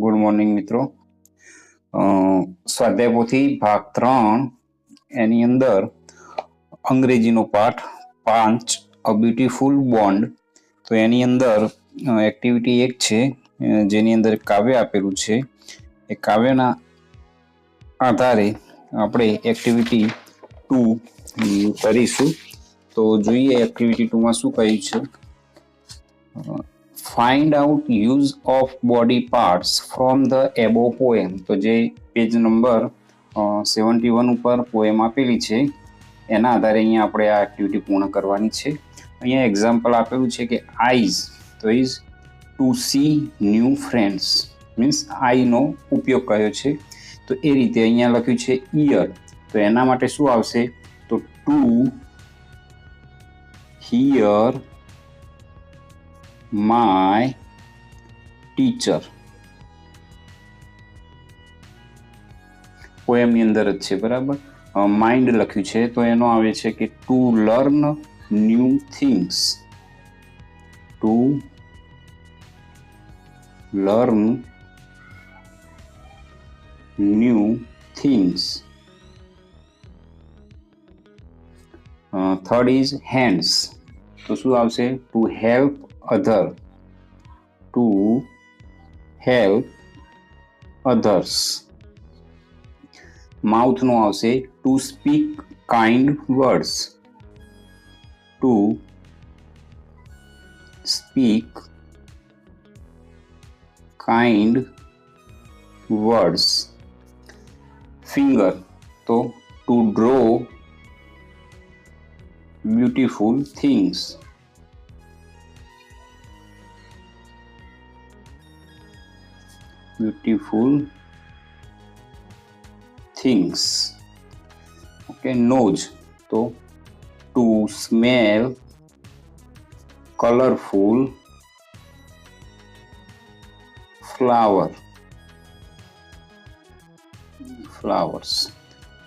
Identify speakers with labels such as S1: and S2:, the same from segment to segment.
S1: Good morning મિત્રો સ્વાધ્યાય ભાગ ત્રણ એની અંદર અંગ્રેજીનો પાઠ પાંચ અ બ્યુટીફુલ બોન્ડ તો એની અંદર એક્ટિવિટી એક છે જેની અંદર કાવ્ય આપેલું છે એ કાવ્યના આધારે આપણે એક્ટિવિટી ટુ કરીશું તો જોઈએ એક્ટિવિટી ટુમાં શું કહ્યું છે find out use of body parts from the above poem તો જે પેજ નંબર સેવન્ટી વન ઉપર પોએમ આપેલી છે એના આધારે અહીંયા આપણે આ એક્ટિવિટી પૂર્ણ કરવાની છે અહીંયા એક્ઝામ્પલ આપેલું છે કે આઈઝ તો is to see new friends means આઈનો ઉપયોગ કર્યો છે તો એ રીતે અહીંયા લખ્યું છે ઇયર તો એના માટે શું આવશે તો ટુ હિયર my teacher પોએમની અંદર જ છે બરાબર માઇન્ડ લખ્યું છે તો એનો આવે છે કે to learn new things to learn new things third is hands તો શું આવશે to help other to help others mouth નું આવશે to speak kind words to speak kind words finger तो to draw beautiful things beautiful things okay nose so to smell colorful flower flowers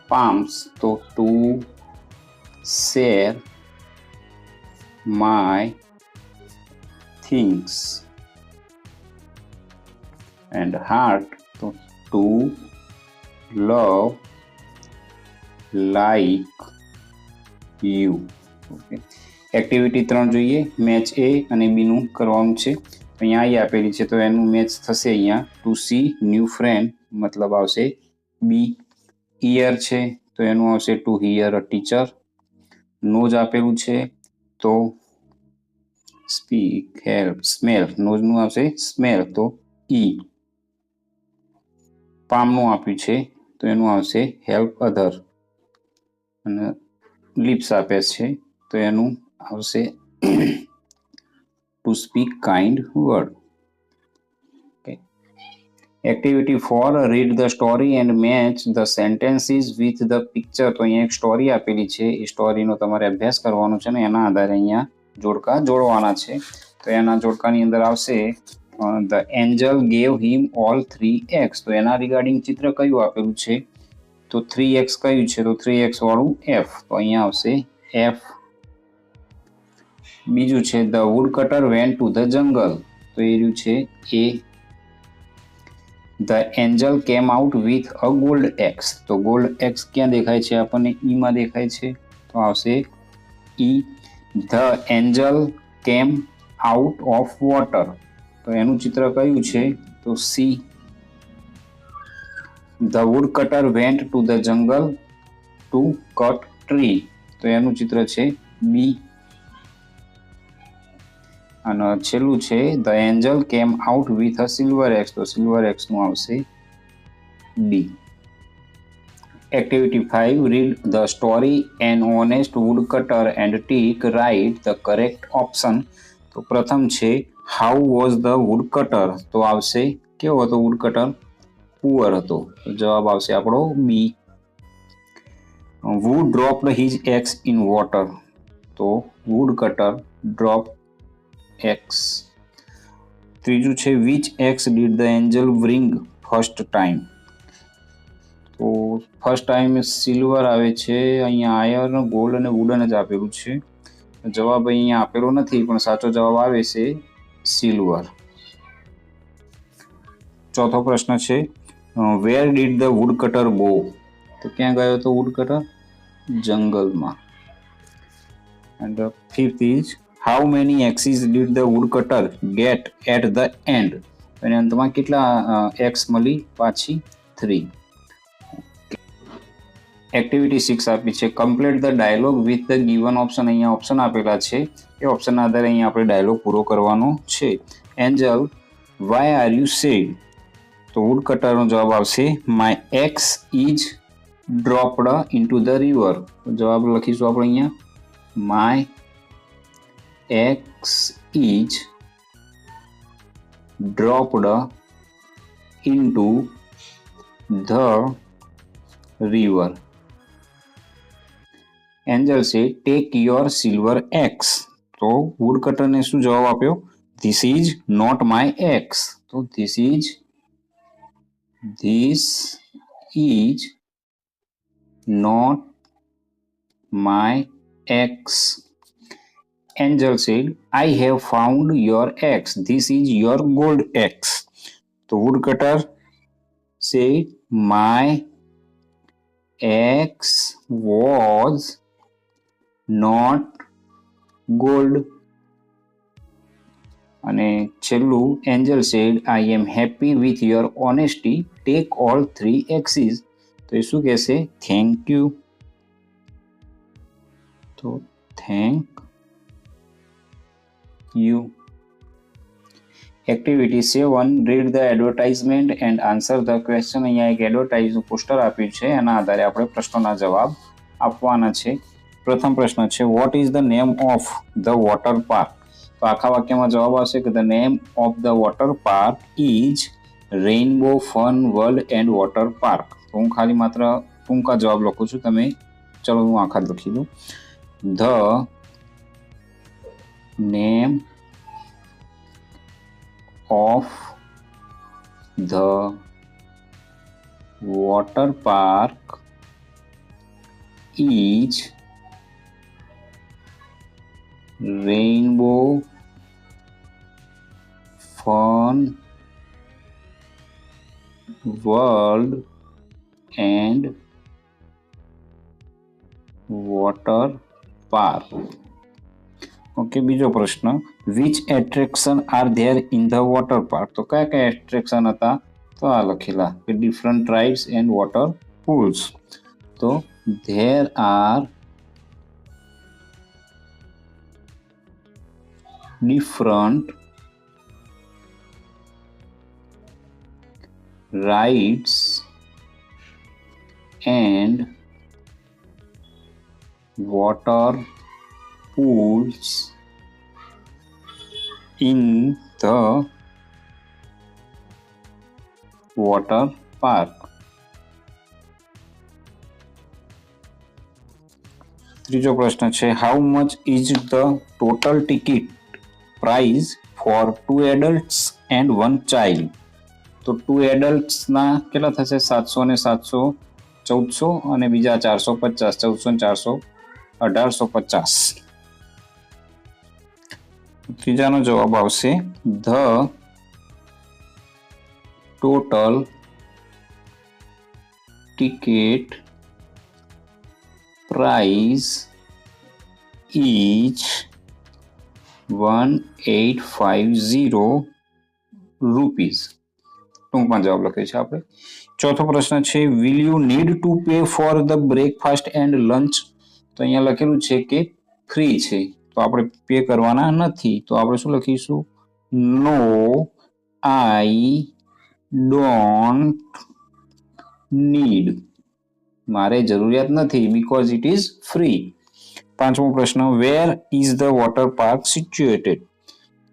S1: palms so to share my things and heart તો to love like you okay activity ત્રણ જોઈએ match એ અને બીનું કરવાનું છે અહીંયા એ આપેલી છે તો એનું મેચ થશે અહીંયા ટુ સી ન્યૂ ફ્રેન્ડ મતલબ આવશે બી ઇયર છે તો એનું આવશે to hear a teacher nose આપેલું છે તો સ્પીક હેલ્પ સ્મેલ નોઝનું આવશે સ્મેલ તો ઈ e. પામનું આપ્યું છે તો એનું આવશે હેલ્પ અધર અને લિપ્સ આપે છે તો એનું આવશે to speak kind word activity four read the story and match the sentences with the picture તો અહીંયા એક સ્ટોરી આપેલી છે એ સ્ટોરીનો તમારે અભ્યાસ કરવાનો છે ને એના આધારે અહીંયા જોડકા જોડવાના છે તો એના જોડકાની અંદર આવશે on the angel gave him all 3x तो एना रिगार्डिंग चित्र कयु अपरू छे तो 3x कयु छे तो 3x વાળું f તો અહીં આવશે f બીજું છે the hall cutter went to the jungle તો એર્યું છે a the angel came out with a gold axe તો ગોલ્ડ એક્સ ક્યાં દેખાય છે આપણને e માં દેખાય છે તો આવશે e the angel came out of water તો એનું ચિત્ર કયું છે તો C the wood cutter went to the jungle to cut tree તો એનું ચિત્ર છે બી અને છેલ્લું છે the angel came out with a silver axe તો સિલ્વર એક્સનું આવશે B activity five read the story an honest wood cutter and tick right the correct option તો પ્રથમ છે how was the wood cutter તો આવશે કેવો હતો વુડ કટર પુઅર હતો જવાબ આવશે આપણો B વુ drop his axe in water તો વુડ કટર ડ્રોપ એક્સ ત્રીજું છે which axe did the angel bring first time તો ફર્સ્ટ ટાઈમ સિલ્વર આવે છે અહીંયા આયર્ન ગોલ્ડ અને વુડન જ આપેલું છે જવાબ અહીંયા આપેલો નથી પણ સાચો જવાબ આવે છે સિલ્વર ચોથો પ્રશ્ન છે where did the wood cutter બો તો ક્યાં ગયો હતો વુડ કટર જંગલમાં and fifth is how many axes did the wood cutter get at the end અને અંતમાં કેટલા એક્સ મળી પાછી થ્રી એક્ટિવિટી 6 આપે છે complete the dialogue with the given option અહીંયા ઓપ્શન આપેલા છે એ ઓપ્શનના આધારે અહીંયા આપણે ડાયલોગ પૂરો કરવાનો છે angel why are you sad તોડ કટારનો જવાબ આવશે my axe is dropped into the river જવાબ લખીશું આપણે અહીંયા my axe is dropped into the river angel says take your silver axe तो वुड कटर ने शु जवाब आप this is not my axe तो this is this is not my axe angel says I have found your axe this is your gold axe तो would cutter says my axe was not gold અને છેલ્લું angel said I am happy with your honesty take all three axes તો એ શું કહેશે thank you તો thank you activity seven read the advertisement and answer the question અહીંયા એક એડવર્ટાઇઝનું poster આપ્યું છે એના આધારે આપણે પ્રશ્નોના જવાબ આપવાના છે પ્રથમ પ્રશ્ન છે what is the name of the water park તો આખા વાક્યમાં જવાબ આવશે કે the name of the water park is rainbow fun world and water park તો હું ખાલી માત્ર ટૂંકા જવાબ લખું છું તમે ચલો હું આખા જ લખી દઉં the name of the water park is rainbow fern world and water park okay बीजो प्रश्न which attraction are there in the water park तो क्या क्या एट्रेक्शन था तो आ लखेला different rides and water pools तो there are different rights and water pools in the water park. ત્રીજો પ્રશ્ન છે how much is the total ticket price for two adults and one child તો ટુ એડલ્ટ્સના કેટલા થશે સાતસો અને સાતસો ચૌદસો અને બીજા ચારસો પચાસ ચૌદસો ને ચારસો અઢારસો પચાસ ત્રીજાનો જવાબ આવશે the total ticket price each 1850 rupees તો પંજાબ લખે છે આપણે ચોથો પ્રશ્ન છે will you need to pay for the breakfast and lunch તો અહીંયા લખેલું છે કે ફ્રી છે તો આપણે પે કરવાના નથી તો આપણે શું લખીશું નો આઈ ડોન્ટ નીડ મારે જરૂરિયાત નથી બીકોઝ ઈટ ઇઝ ફ્રી पांचवा प्रश्न where is the water park situated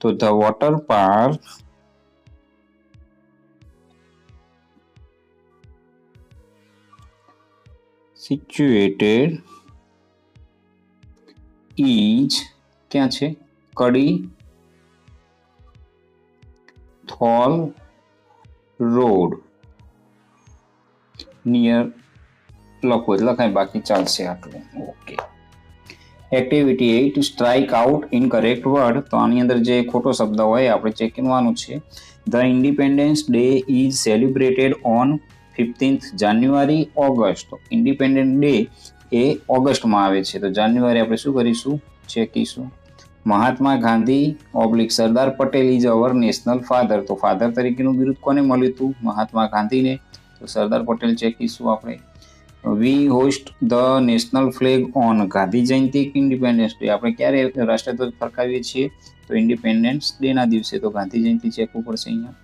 S1: तो the water park situated is क्या छे कड़ी थॉल रोड नियर लखोज लख बाकी चाल से आटलू okay okay. Activity eight strike out in correct word તો આની અંદર જે ખોટો શબ્દ હોય આપણે ચેક કરવાનું છે the independence day is celebrated on fifteenth January August તો ઇન્ડિપેન્ડન્ટ ડે એ ઓગસ્ટમાં આવે છે તો જાન્યુઆરી આપણે શું કરીશું ચેકીશું Mahatma Gandhi oblique Sardar Patel is our national father તો ફાધર તરીકેનું બિરુદ કોને મળ્યું હતું મહાત્મા ગાંધીને તો સરદાર પટેલ ચેકીશું આપણે we host the national flag on Gandhi Jayanti કે ઇન્ડિપેન્ડન્સ ડે આપણે ક્યારે રાષ્ટ્રધ્વજ ફરકાવીએ છીએ તો ઇન્ડિપેન્ડન્સ ડેના દિવસે તો ગાંધી જયંતિ ચેક ઉપર છે અહીંયા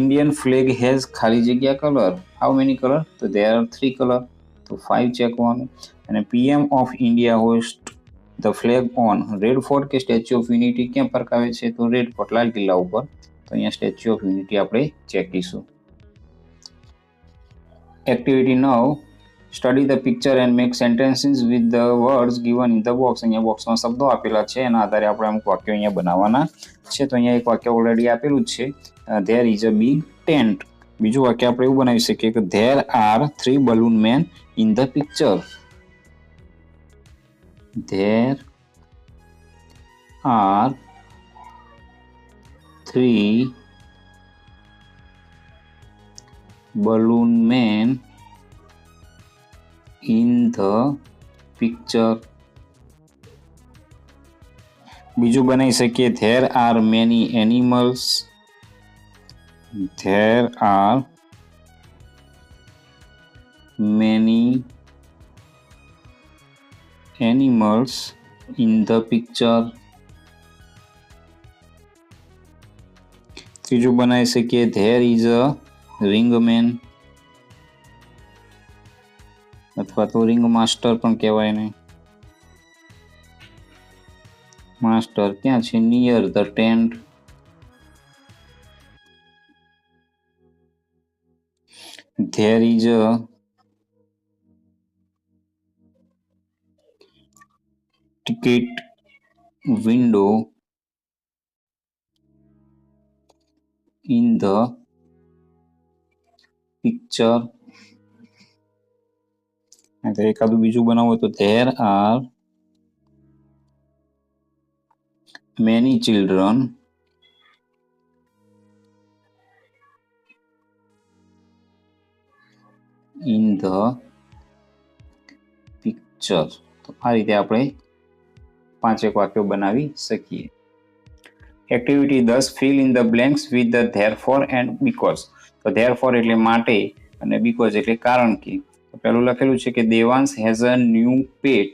S1: ઇન્ડિયન ફ્લેગ હેઝ ખાલી જગ્યા કલર હાઉ મેની કલર તો દેર આર થ્રી કલર તો ફાઇવ ચેકવાનું અને PM of India host the flag on Red Fort કે સ્ટેચ્યુ ઓફ યુનિટી ક્યાં પરકાવે છે તો રેડ ફોર્ટ લાલ કિલ્લા ઉપર તો અહીંયા સ્ટેચ્યુ ઓફ યુનિટી આપણે ચેકીશું એક્ટિવિટી નવ study the picture and make sentences with the words given in the box uh box में शब्दों आपेला है आधार आप अमुक वक्य अँ बना तो अँ एक वक्य ऑलरेडी आपेलू है इज अ बी टेन्ट बीजु वक्य आप बनाई सकी कि there are three balloon man in the picture there are three balloon man in the picture बीजु बनाई सके there are many animals there are many animals in the picture तीजू बनाई सके धेर इज अ रिंग मैन અથવા તો ring master પણ કહેવાય એને માસ્ટર ક્યાં છે near the tent there is a ticket window in the picture અને એક друго બીજું બનાવ તો there are many children in the picture તો આ રીતે આપણે પાંચ એક વાક્યો બનાવી સકીએ activity 10 fill in the blanks with therefore and because તો ધેરફોર એટલે માટે અને બીકોઝ એટલે કારણ કે પહેલું લખેલું છે કે Devansh has a new pet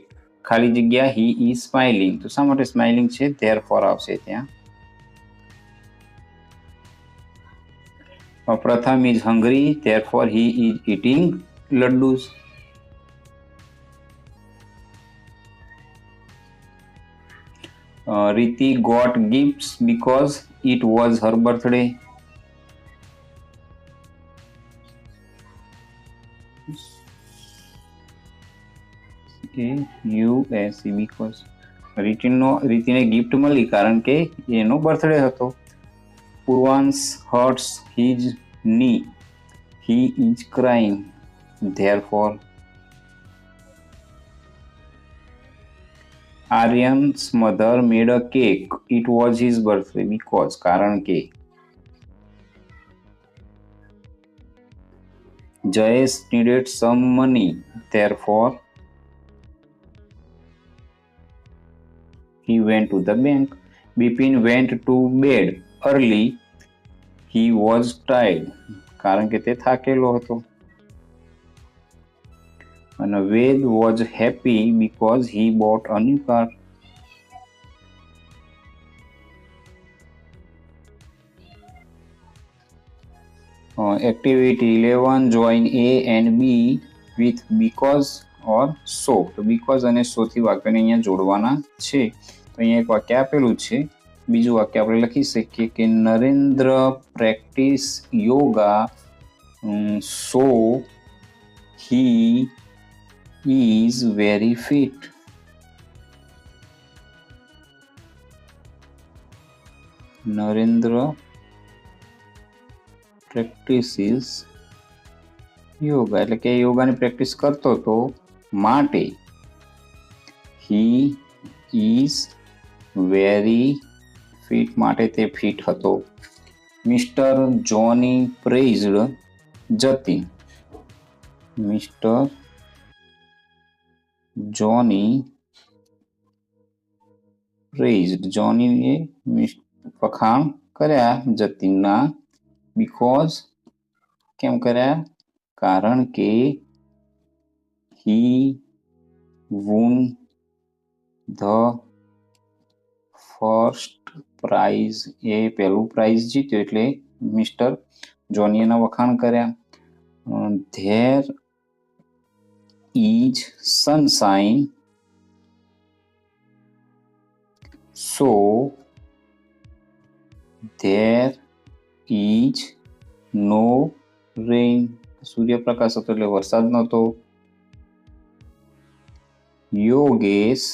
S1: ખાલી જગ્યા હી ઈ સ્માઇલિંગ તો શા માટે સ્માઇલિંગ છે ધેર ફોર આવશે ત્યાં પ્રથમ is hungry there four he is eating laddoos Riti got gift because it was her birthday કે યુએસસી બીકોઝ રીતિનો રીતિને ગિફ્ટ મળી કારણ કે એનો બર્થડે હતો Purvansh hurts his knee he is crying therefore Aryan's mother made a cake it was his birthday because કારણ કે Jayesh needed some money therefore He went to the bank. Bipin went to bed early. He was tired. કારણ કે તે થાકેલો હતો અને Ved was happy because he bought a new car activity eleven join A and B with because or so તો because અને સોથી વાક્યને અહીંયા જોડવાના છે અહીંયા એક વાક્ય આપેલું છે બીજું વાક્ય આપણે લખી શકીએ કે Narendra practice yoga so he is very fit Narendra practices yoga એટલે કે યોગાની પ્રેક્ટિસ કરતો હતો માટે હી ઇઝ वेरी फिट माटे फिट हतो mister Johnny praised Jatin mister Johnny praised Johnny ये मिस्टर पखान करया बिकॉज के कारण के he won the first prize ए पहलो प्राइस जीत्यो એટલે મિસ્ટર જોનીએના વખાણ કર્યા there is sunshine so there is no rain સૂર્યપ્રકાશ હતો એટલે વરસાદ નતો Yogesh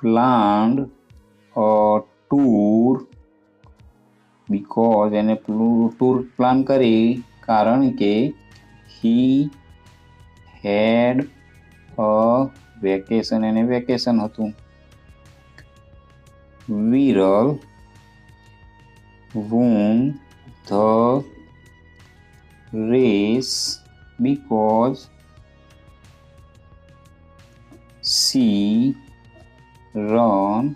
S1: planned a tour because એને ટૂર પ્લાન કરી કારણ કે he had a વેકેશન એને વેકેશન હતું Viral won the race because she run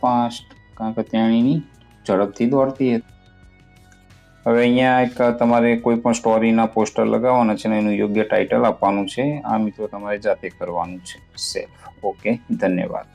S1: fast કારણ કે તેણીની ઝડપથી દોડતી હતી હવે અહીંયા એક તમારે કોઈ પણ સ્ટોરીના પોસ્ટર લગાવવાના છે અને એનું યોગ્ય ટાઇટલ આપવાનું છે આ મિત્રો તમારે જાતે કરવાનું છે સેફ ઓકે ધન્યવાદ